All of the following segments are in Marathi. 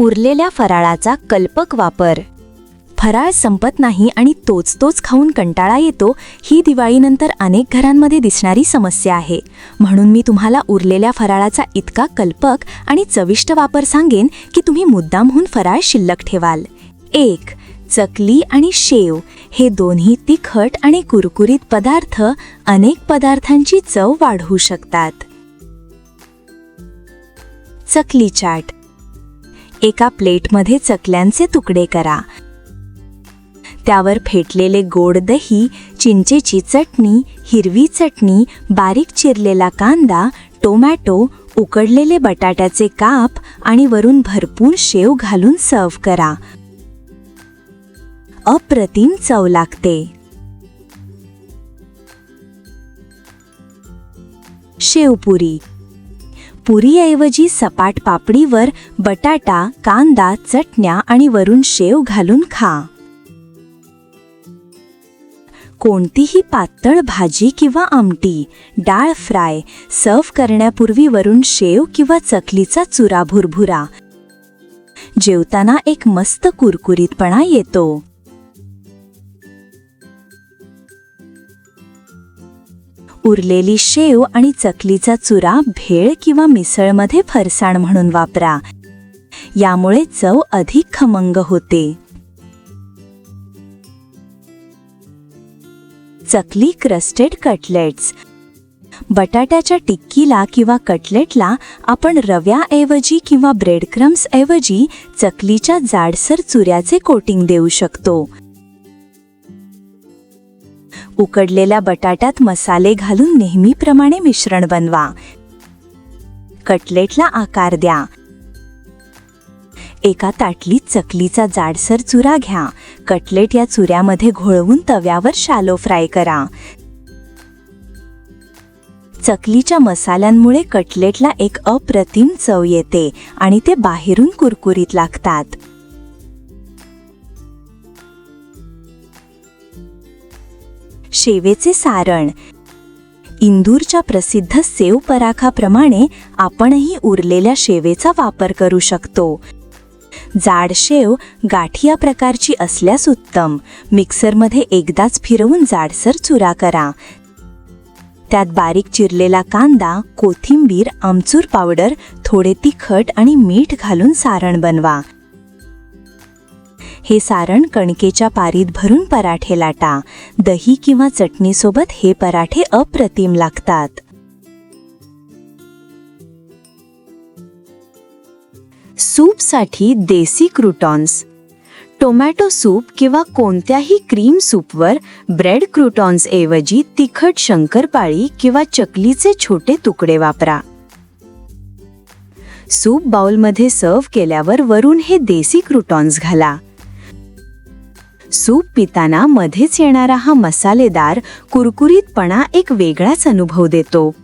उरलेल्या फराळाचा कल्पक वापर. फराळ संपत नाही आणि तोच तोच खाऊन कंटाळा येतो ही दिवाळीनंतर अनेक घरांमध्ये दिसणारी समस्या आहे. म्हणून मी तुम्हाला उरलेल्या फराळाचा इतका कल्पक आणि चविष्ट वापर सांगेन की तुम्ही मुद्दामहून फराळ शिल्लक ठेवाल. एक चकली आणि शेव. हे दोन्ही तिखट आणि कुरकुरीत पदार्थ अनेक पदार्थांची चव वाढवू शकतात. चकली चाट. एका प्लेटमध्ये चकल्यांचे तुकडे करा. त्यावर फेटलेले गोड दही चिंचेची चटणी हिरवी चटणी बारीक चिरलेला कांदा टोमॅटो उकडलेले बटाट्याचे काप आणि वरून भरपूर शेव घालून सर्व करा. अप्रतिम चव लागते. शेवपुरी पुरीऐवजी सपाट पापडीवर बटाटा कांदा चटण्या आणि वरून शेव घालून खा. कोणतीही पातळ भाजी किंवा आमटी डाळ फ्राय सर्व करण्यापूर्वी वरून शेव किंवा चकलीचा चुरा भुरभुरा. जेवताना एक मस्त कुरकुरीतपणा येतो. उरलेली शेव आणि चकलीचा चुरा भेळ किंवा मिसळमध्ये फरसाण म्हणून वापरा. यामुळे चव अधिक खमंग होते. Chakli crusted cutlets. बटाट्याच्या टिक्कीला किंवा कटलेटला आपण रव्याऐवजी किंवा ब्रेडक्रम्सऐवजी चकलीच्या जाडसर चुऱ्याचे कोटिंग देऊ शकतो. उकडलेल्या बटाट्यात मसाले घालून नेहमीप्रमाणे मिश्रण बनवा. कटलेटला आकार द्या. एका ताटलीत चकलीचा जाडसर चुरा घ्या. कटलेट या चुऱ्यामध्ये घोळवून तव्यावर शालो फ्राय करा. चकलीच्या मसाल्यांमुळे कटलेटला एक अप्रतिम चव येते आणि ते बाहेरून कुरकुरीत लागतात. शेवेचे सारण. इंदूरच्या प्रसिद्ध सेव पराखाप्रमाणे आपणही उरलेल्या शेवेचा वापर करू शकतो. जाड शेव गाठिया प्रकारची असल्यास उत्तम. मिक्सरमध्ये एकदाच फिरवून जाडसर चुरा करा. त्यात बारीक चिरलेला कांदा कोथिंबीर आमचूर पावडर थोडे तिखट आणि मीठ घालून सारण बनवा. हे सारण कणकेच्या पारीत भरून पराठे लाटा. दही किंवा चटणीसोबत हे पराठे अप्रतिम लागतात. सूपसाठी देसी क्रुटॉन्स. टोमॅटो सूप किंवा कोणत्याही क्रीम सूपवर ब्रेड क्रुटॉन्स ऐवजी तिखट शंकरपाळी किंवा चकलीचे छोटे तुकडे वापरा. सूप बाउलमध्ये सर्व्ह केल्यावर वरून हे देसी क्रुटॉन्स घाला. सूप पिताना मध्येच येणारा हा मसालेदार कुरकुरीतपणा एक वेगळाच अनुभव देतो.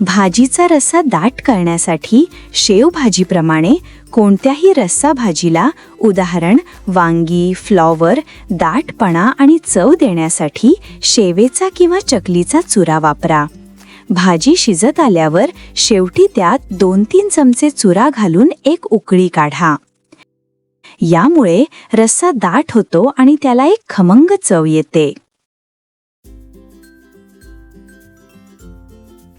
भाजीचा रस्सा दाट करण्यासाठी शेव भाजीप्रमाणे कोणत्याही रस्सा भाजीला उदाहरण वांगी फ्लॉवर दाटपणा आणि चव देण्यासाठी शेवेचा किंवा चकलीचा चुरा वापरा. भाजी शिजत आल्यावर शेवटी त्यात दोन तीन चमचे चुरा घालून एक उकळी काढा. यामुळे रस्सा दाट होतो आणि त्याला एक खमंग चव येते.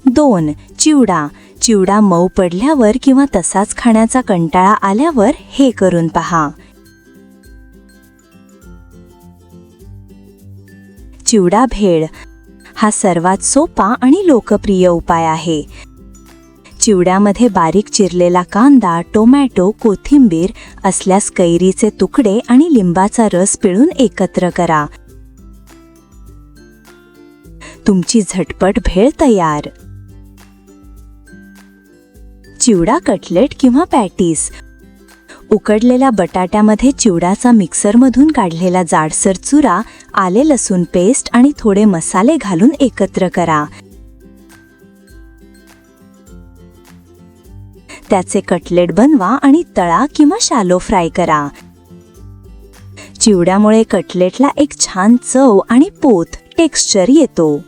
दोन चिवडा. चिवडा मऊ पडल्यावर किंवा तसाच खाण्याचा कंटाळा आल्यावर हे करून पहा. चिवडा भेळ. हा सर्वात सोपा आणि लोकप्रिय उपाय आहे. चिवड्यामध्ये बारीक चिरलेला कांदा टोमॅटो कोथिंबीर असल्यास कैरीचे तुकडे आणि लिंबाचा रस पिळून एकत्र करा. तुमची झटपट भेळ तयार. चिवडा कटलेट किंवा पॅटीस उकडलेल्या बटाट्यामध्ये चिवडाचा मिक्सरमधून काढलेला जाडसर चुरा आले लसूण पेस्ट आणि थोडे मसाले घालून एकत्र करा. त्याचे कटलेट बनवा आणि तळा किंवा शालो फ्राय करा. चिवड्यामुळे कटलेटला एक छान चव आणि पोत टेक्स्चर येतो.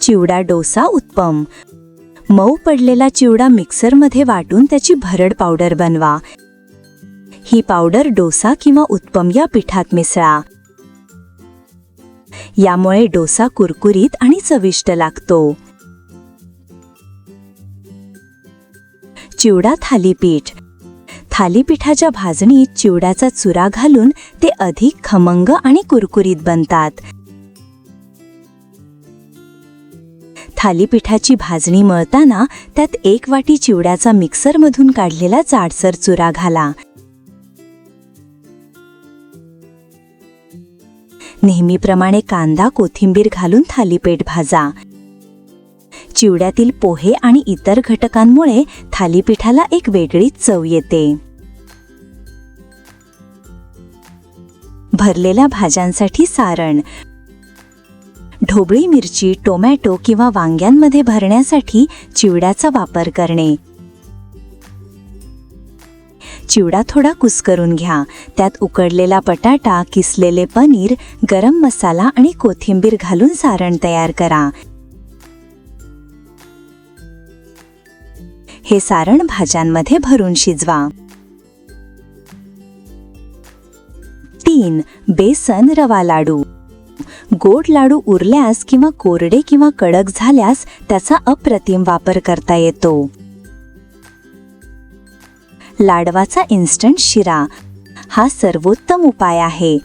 चिवडा डोसा उत्पम मऊ पडलेला चिवडा मिक्सरमध्ये वाटून त्याची भरड पावडर बनवा. ही पावडर डोसा किंवा उत्पम या पिठात मिसळा. यामुळे डोसा कुरकुरीत आणि चविष्ट लागतो. चिवडा थालीपीठ. थालीपीठाच्या भाजणीत चिवड्याचा चुरा घालून ते अधिक खमंग आणि कुरकुरीत बनतात. थालीपीठाची भाजणी मळताना त्यात एक वाटी चिवड्याचा मिक्सरमधून काढलेला जाडसर चुरा घाला. नेहमीप्रमाणे कांदा कोथिंबीर घालून थालीपीठ भाजा. चिवड्यातील पोहे आणि इतर घटकांमुळे थालीपीठाला एक वेगळीच चव येते. भरलेल्या भाज्यांसाठी सारण ढोबळी मिरची टोमॅटो किंवा वांग्यांमध्ये भरण्यासाठी चिवड्याचा वापर करणे. चिवडा थोडा कुस्करून घ्या. त्यात उकडलेला बटाटा किसलेले पनीर गरम मसाला आणि कोथिंबीर घालून सारण तयार करा. हे सारण भाज्यांमध्ये भरून शिजवा. तीन बेसन रवा लाडू. गोड लाडू उरल्यास किंवा कोरडे किंवा कडक झाल्यास त्याचा अप्रतिम वापर करता येतो. लाडवाचा इन्स्टंट शिरा हा सर्वोत्तम उपाय आहे.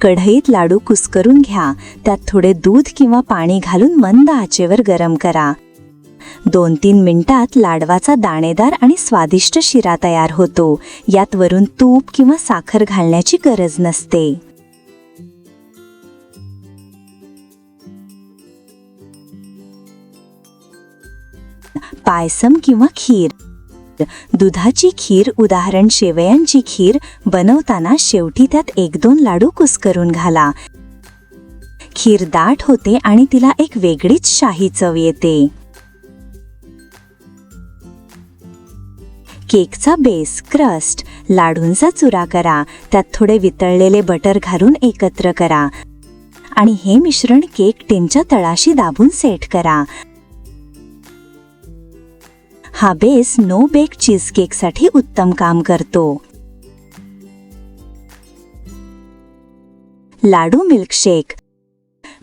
कढईत लाडू कुस्करून घ्या त्यात थोडे दूध किंवा पाणी घालून मंद आचेवर गरम करा. दोन तीन मिनिटात लाडवाचा दाणेदार आणि स्वादिष्ट शिरा तयार होतो यात वरून तूप किंवा साखर घालण्याची गरज नसते. पायसम किंवा खीर. दुधाची खीर उदाहरण शेवयांची खीर बनवताना शेवटी त्यात एक दोन लाडू कुस्करून घाला. खीर दाट होते आणि तिला एक वेगळीच शाही चव येते. केकचा बेस क्रस्ट लाडूंचा चुरा करा. त्यात थोडे वितळलेले बटर घालून एकत्र करा. आणि हे मिश्रण केक टिनच्या तळाशी दाबून सेट करा. हा बेस नो बेक चीजकेकसाठी उत्तम काम करतो. लाडू मिल्कशेक.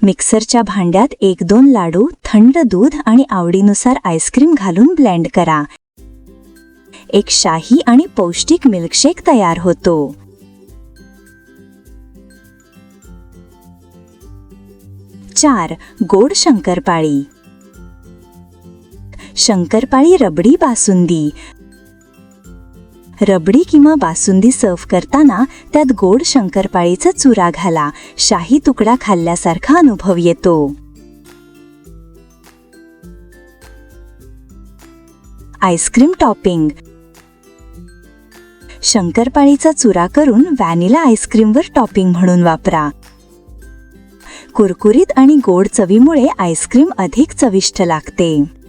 मिक्सरच्या भांड्यात एक दोन लाडू थंड दूध आणि आवडीनुसार आईस्क्रीम घालून ब्लेंड करा. एक शाही आणि पौष्टिक मिल्कशेक तयार होतो. चार गोड शंकरपाळी. शंकरपाळी रबडी बासुंदी. रबडी किंवा बासुंदी सर्व्ह करताना त्यात गोड शंकरपाळीचा चुरा घाला. शाही तुकडा खाल्ल्यासारखा अनुभव येतो. Ice cream topping. शंकरपाळीचा चुरा करून व्हॅनिला आईस्क्रीमवर टॉपिंग म्हणून वापरा. कुरकुरीत आणि गोड चवीमुळे आईस्क्रीम अधिक चविष्ट लागते.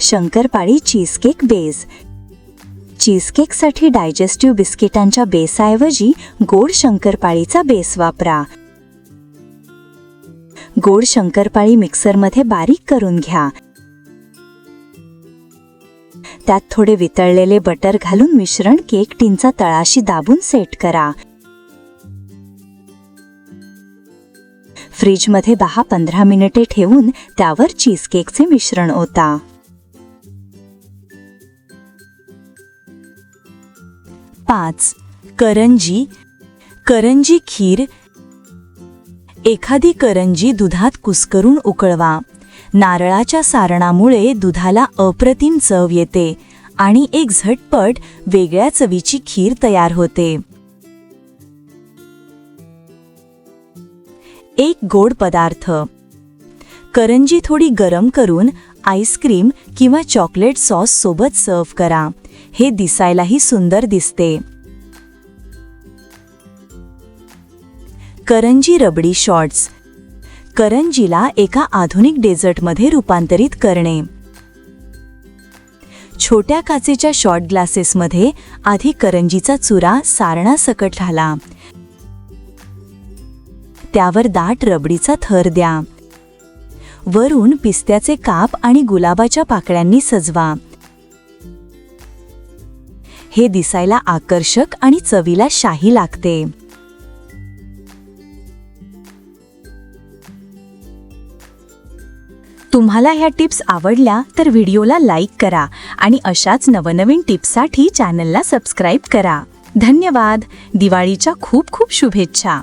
Shankarpali cheesecake base. चीजकेकसाठी डायजेस्टिव्ह बिस्किटांच्या बेसऐवजी गोड शंकरपाळीचा बेस वापरा. गोड शंकरपाळी मिक्सरमध्ये बारीक करून घ्या. त्यात थोडे वितळलेले बटर घालून मिश्रण केक टिनचा तळाशी दाबून सेट करा. फ्रीजमध्ये दहा पंधरा मिनिटे ठेवून त्यावर चीजकेकचे मिश्रण ओता. पाच. करंजी. करंजी खीर. एखादी करंजी दुधात कुस्करून उकळवा. नारळाच्या सारणामुळे दुधाला अप्रतिम चव येते आणि एक झटपट वेगळ्या चवीची खीर तयार होते. एक गोड पदार्थ. करंजी थोडी गरम करून आईस्क्रीम किंवा चॉकलेट सॉस सोबत सर्व्ह करा. हे दिसायलाही सुंदर दिसते. करंजी रबडी शॉर्ट्स. करंजीला एका आधुनिक डेझर्टमध्ये रूपांतरित करणे. छोट्या काचेच्या शॉर्ट ग्लासेसमध्ये आधी करंजीचा चुरा सारणासकट घाला. त्यावर दाट रबडीचा थर द्या. वरून पिस्त्याचे काप आणि गुलाबाच्या पाकळ्यांनी सजवा. हे दिसायला आकर्षक आणि चवीला शाही लागते. तुम्हाला ह्या टिप्स आवडल्या तर व्हिडिओला लाईक करा आणि अशाच नवनवीन टिप्ससाठी चॅनलला सबस्क्राईब करा. धन्यवाद. दिवाळीच्या खूप खूप शुभेच्छा.